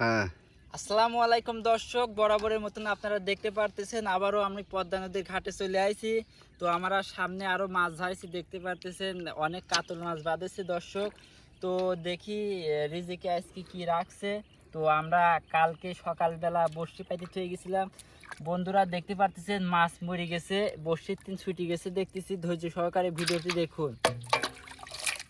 হ্যাঁ। আসসালামু আলাইকুম দর্শক, বরাবরের মতন আপনারা দেখতে পারতেছেন, আবারও আমি পদ্মা নদীর ঘাটে চলে আইছি। তো আমরা সামনে আরও মাছ ধরাইছি, দেখতে পারতেছেন অনেক কাতল মাছ বাঁধেছে দর্শক। তো দেখি রিজিকে আজকে কি রাখছে। তো আমরা কালকে সকালবেলা বর্ষি পাইতে থয়ে গেছিলাম। বন্ধুরা দেখতে পারতেছেন, মাছ মরে গেছে বর্ষির দিন ছুটি গেছে, দেখতেছি ধৈর্য সহকারে ভিডিওটি দেখুন।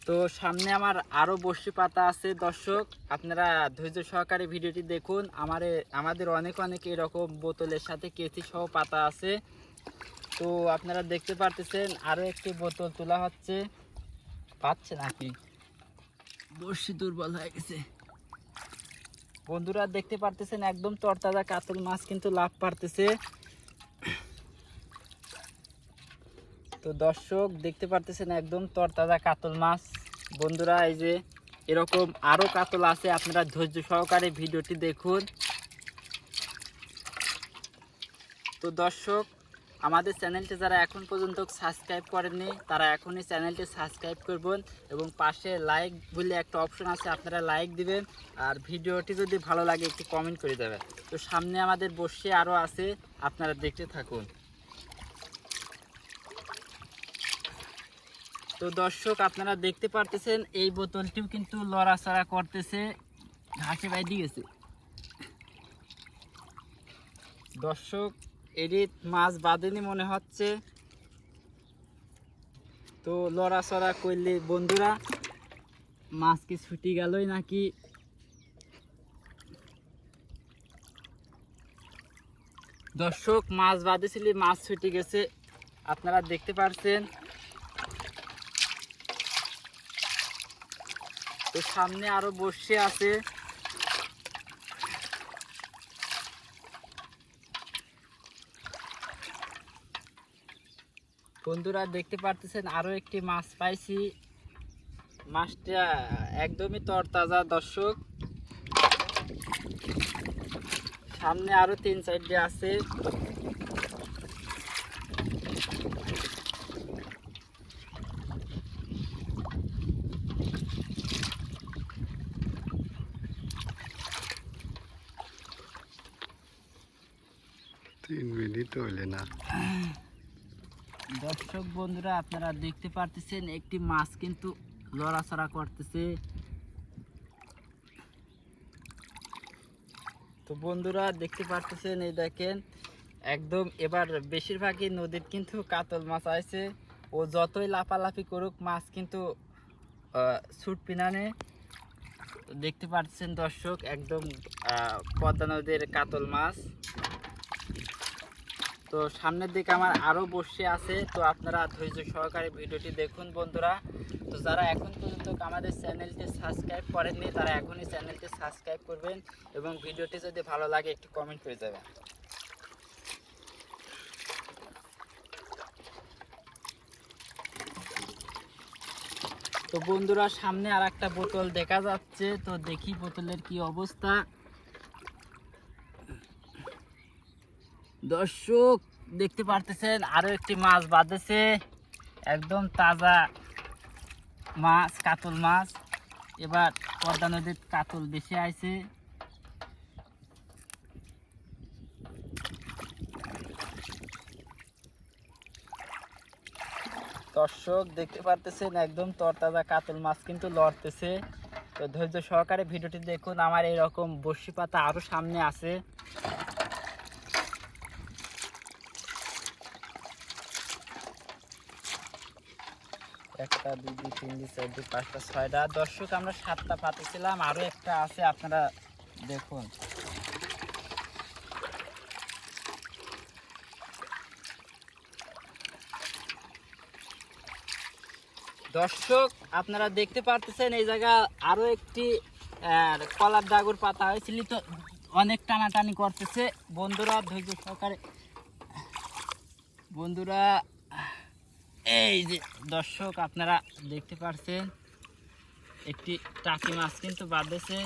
তো সামনে আমার আরও বর্ষি পাতা আছে, দর্শক। আপনারা ধৈর্য সহকারে ভিডিওটি দেখুন। আমার, আমাদের অনেক অনেক এরকম বোতলের সাথে কেসি সহ পাতা আছে। তো আপনারা দেখতে পারতেছেন, আরও একটি বোতল তোলা হচ্ছে। পাচ্ছে নাকি? বর্ষি দুর্বল হয়ে গেছে। বন্ধুরা দেখতে পারতেছেন, একদম তরতাজা কাতল মাছ কিন্তু লাভ পারতেছে তো দর্শক দেখতে পারতেছেন একদম তরতাজা কাতল মাছ। বন্ধুরা, এই যে এরকম আরও কাতল আছে, আপনারা ধৈর্য সহকারে ভিডিওটি দেখুন। তো দর্শক, আমাদের চ্যানেলটি যারা এখন পর্যন্ত সাবস্ক্রাইব করেননি, তারা এখনই চ্যানেলটি সাবস্ক্রাইব করবেন এবং পাশে লাইক বলে একটা অপশন আছে, আপনারা লাইক দিবেন। আর ভিডিওটি যদি ভালো লাগে, একটু কমেন্ট করে দেবেন। তো সামনে আমাদের বসে আরও আছে, আপনারা দেখতে থাকুন। তো দর্শক, আপনারা দেখতে পারতেছেন, এই বোতলটিও কিন্তু লড়াচড়া করতেছে। ঘাসে বাইরে গেছে। দর্শক এটি মাছ বাঁধেনি মনে হচ্ছে। তো লড়াচড়া করলে বন্ধুরা, মাছ কি ছুটি গেলই নাকি? দর্শক, মাছ বাঁধেছিল, মাছ ছুটি গেছে। আপনারা দেখতে পারছেন। তো সামনে আরও বসে আছে। বন্ধুরা, দেখতে পারতেছেন, আরও একটি মাছ পাইছি। মাছটা একদমই তরতাজা, দর্শক। সামনে আরও তিন চারটে আছে। দর্শক বন্ধুরা, আপনারা দেখতে পারতেছেন, একটি মাছ কিন্তু লড়াচড়া করতেছে। তো বন্ধুরা, দেখতে পারতেছেন, এই দেখেন, একদম এবার বেশিরভাগই নদীর কিন্তু কাতল মাছ আছে। ও যতই লাফালাফি করুক, মাছ কিন্তু ছুটপি পিনানে। দেখতে পাচ্ছেন দর্শক, একদম পদ্মা নদীর কাতল মাছ। তো সামনের দিকে আমার আরও বসে আছে, তো আপনারা ধৈর্য সহকারে ভিডিওটি দেখুন বন্ধুরা। তো যারা এখন পর্যন্ত আমাদের চ্যানেলটি সাবস্ক্রাইব করেননি, তারা এখনই চ্যানেলটি সাবস্ক্রাইব করবেন এবং ভিডিওটি যদি ভালো লাগে, একটু কমেন্ট করে যাবেন। তো বন্ধুরা, সামনে আর একটা বোতল দেখা যাচ্ছে, তো দেখি বোতলের কি অবস্থা। দর্শক, দেখতে পারতেছেন, আরও একটি মাছ বাঁধেছে। একদম তাজা মাছ, কাতল মাছ। এবার পদ্মা নদীর কাতল বেশি আইছে। দর্শক, দেখতে পারতেছেন, একদম তরতাজা কাতল মাছ কিন্তু লড়তেছে। তো ধৈর্য সহকারে ভিডিওটি দেখুন, আমার এরকম বর্ষি পাতা আরও সামনে আছে। একটা, দুই দুই, তিন, দুই পাঁচটা, ছয়টা। দর্শক, আমরা সাতটা পাতেছিলাম। আরও একটা আছে, আপনারা দেখুন। দর্শক, আপনারা দেখতে পারতেছেন, এই জায়গা আরও একটি কলার দাগুর পাতা হয়েছিল তো অনেক টানাটানি করতেছে। বন্ধুরা, ধৈর্য সহকারে, বন্ধুরা এই যে দর্শক, আপনারা দেখতে পারছেন, একটি টাকি মাছ কিন্তু বাঁধেছে।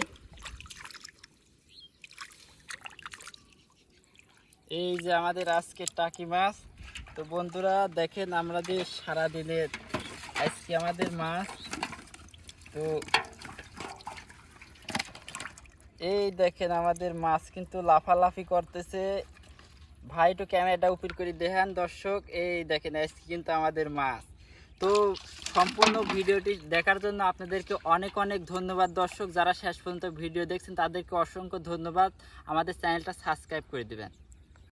এই যে আমাদের আজকে টাকি মাছ। তো বন্ধুরা, দেখেন আমরা যে সারাদিনের আজকে আমাদের মাছ। তো এই দেখেন আমাদের মাছ কিন্তু লাফালাফি করতেছে। ভাই একটু ক্যামেরাটা উপর করে দেখেন দর্শক, এই দেখেন, আজকে কিন্তু আমাদের মাছ। তো সম্পূর্ণ ভিডিওটি দেখার জন্য আপনাদেরকে অনেক অনেক ধন্যবাদ দর্শক, যারা শেষ পর্যন্ত ভিডিও দেখছেন তাদেরকে অসংখ্য ধন্যবাদ। আমাদের চ্যানেলটা সাবস্ক্রাইব করে দিবেন।